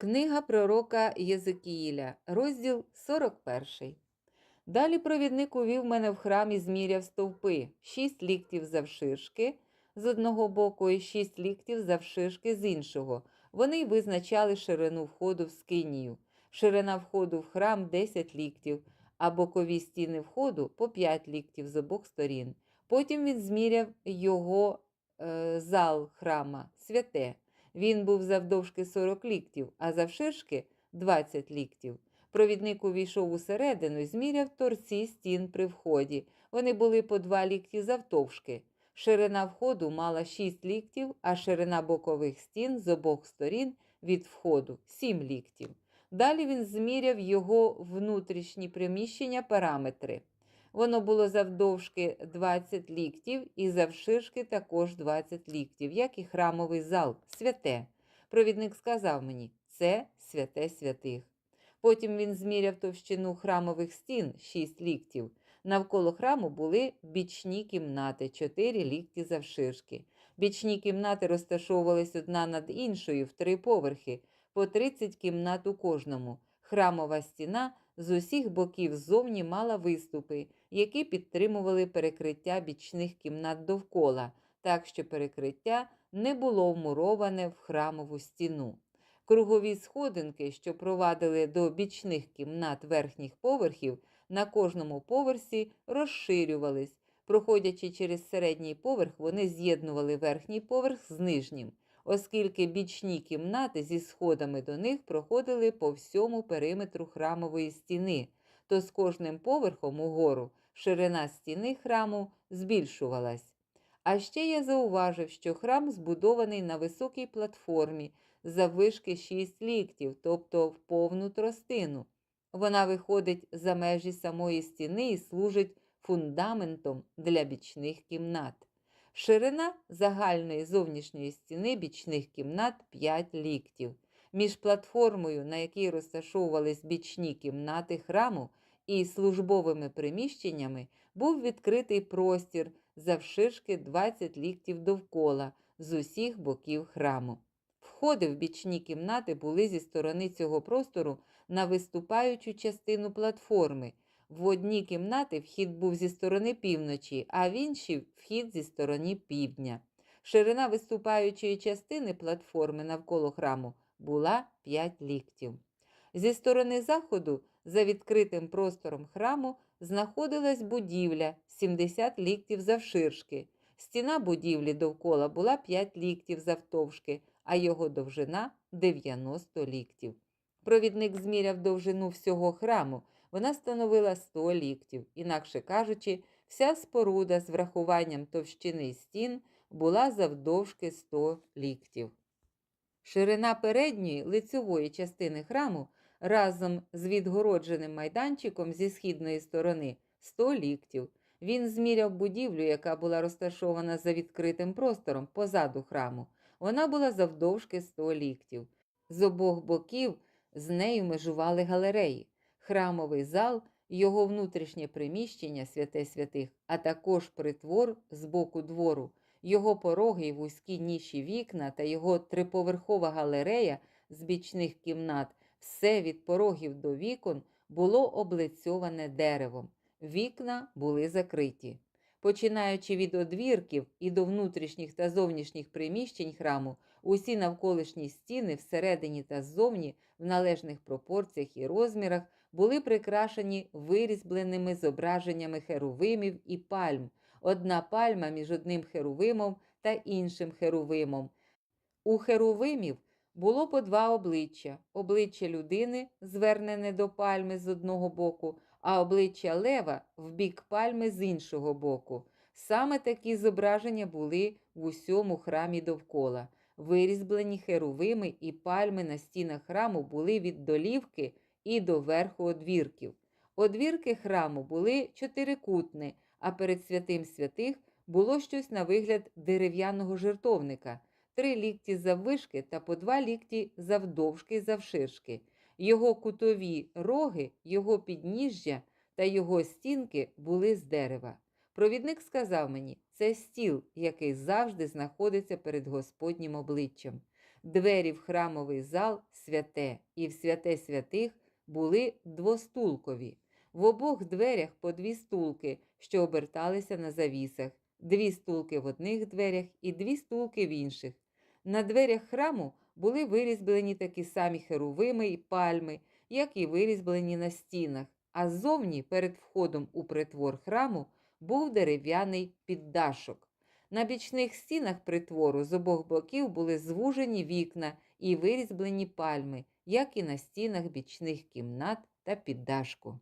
Книга пророка Єзикіїля, розділ 41. Далі провідник увів мене в храм і зміряв стовпи, шість ліктів завширшки з одного боку і шість ліктів завширшки з іншого. Вони й визначали ширину входу в скинію. Ширина входу в храм 10 ліктів, а бокові стіни входу по 5 ліктів з обох сторін. Потім він зміряв його е, зал храма, святе. Він був завдовжки 40 ліктів, а завширшки 20 ліктів. Провідник увійшов усередину зміряв торці стін при вході. Вони були по 2 лікті завтовшки. Ширина входу мала 6 ліктів, а ширина бокових стін з обох сторін від входу 7 ліктів. Далі він зміряв його внутрішні приміщення параметри. Воно було завдовжки 20 ліктів і завширшки також 20 ліктів, як і храмовий зал, святе. Провідник сказав мені, це святе святих. Потім він зміряв товщину храмових стін 6 ліктів. Навколо храму були бічні кімнати, 4 лікті завширшки. Бічні кімнати розташовувались одна над іншою в три поверхи, по 30 кімнат у кожному. Храмова стіна з усіх боків ззовні мала виступи, які підтримували перекриття бічних кімнат довкола, так що перекриття не було вмуроване в храмову стіну. Кругові сходинки, що провадили до бічних кімнат верхніх поверхів, на кожному поверсі розширювались. Проходячи через середній поверх, вони з'єднували верхній поверх з нижнім, оскільки бічні кімнати зі сходами до них проходили по всьому периметру храмової стіни, то з кожним поверхом угору ширина стіни храму збільшувалась. А ще я зауважив, що храм збудований на високій платформі заввишки 6 ліктів, тобто в повну тростину. Вона виходить за межі самої стіни і служить фундаментом для бічних кімнат. Ширина загальної зовнішньої стіни бічних кімнат 5 ліктів. Між платформою, на якій розташовувались бічні кімнати храму, і службовими приміщеннями був відкритий простір завширшки 20 ліктів довкола з усіх боків храму. Входи в бічні кімнати були зі сторони цього простору на виступаючу частину платформи. В одні кімнати вхід був зі сторони півночі, а в інші вхід зі сторони півдня. Ширина виступаючої частини платформи навколо храму була 5 ліктів. Зі сторони заходу, за відкритим простором храму, знаходилась будівля 70 ліктів завширшки. Стіна будівлі довкола була 5 ліктів завтовшки, а його довжина 90 ліктів. Провідник зміряв довжину всього храму, вона становила 100 ліктів. Інакше кажучи, вся споруда з врахуванням товщини стін була завдовжки 100 ліктів. Ширина передньої лицьової частини храму разом з відгородженим майданчиком зі східної сторони 100 ліктів. Він зміряв будівлю, яка була розташована за відкритим простором позаду храму. Вона була завдовжки 100 ліктів. З обох боків з нею межували галереї, храмовий зал, його внутрішнє приміщення святе святих, а також притвор з боку двору, його пороги й вузькі ніші вікна та його триповерхова галерея з бічних кімнат, все від порогів до вікон було облицьоване деревом. Вікна були закриті. Починаючи від одвірків і до внутрішніх та зовнішніх приміщень храму, усі навколишні стіни всередині та ззовні в належних пропорціях і розмірах були прикрашені вирізбленими зображеннями херувимів і пальм, одна пальма між одним херувимом та іншим херувимом. У херувимів було по два обличчя: обличчя людини, звернене до пальми з одного боку, а обличчя лева в бік пальми з іншого боку. Саме такі зображення були в усьому храмі довкола. Вирізблені херувими і пальми на стінах храму були від долівки і до верху одвірків. Одвірки храму були чотирикутні, а перед святим святих було щось на вигляд дерев'яного жертовника, три лікті заввишки та по два лікті завдовжки завширшки. Його кутові роги, його підніжжя та його стінки були з дерева. Провідник сказав мені, це стіл, який завжди знаходиться перед Господнім обличчям. Двері в храмовий зал святе, і в святе святих були двостулкові. В обох дверях по дві стулки, що оберталися на завісах, дві стулки в одних дверях і дві стулки в інших. На дверях храму були вирізблені такі самі херувими і пальми, як і вирізблені на стінах, а ззовні перед входом у притвор храму був дерев'яний піддашок. На бічних стінах притвору з обох боків були звужені вікна і вирізблені пальми, як і на стінах бічних кімнат та піддашку.